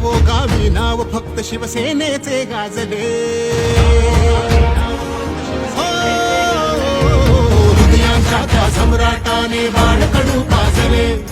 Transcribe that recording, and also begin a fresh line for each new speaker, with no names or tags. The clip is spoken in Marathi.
गावो गावी नाव फक्त शिवसेनेचे गाजले. हो, हृदयांच्या सम्राटाने बाळकडू पाजले.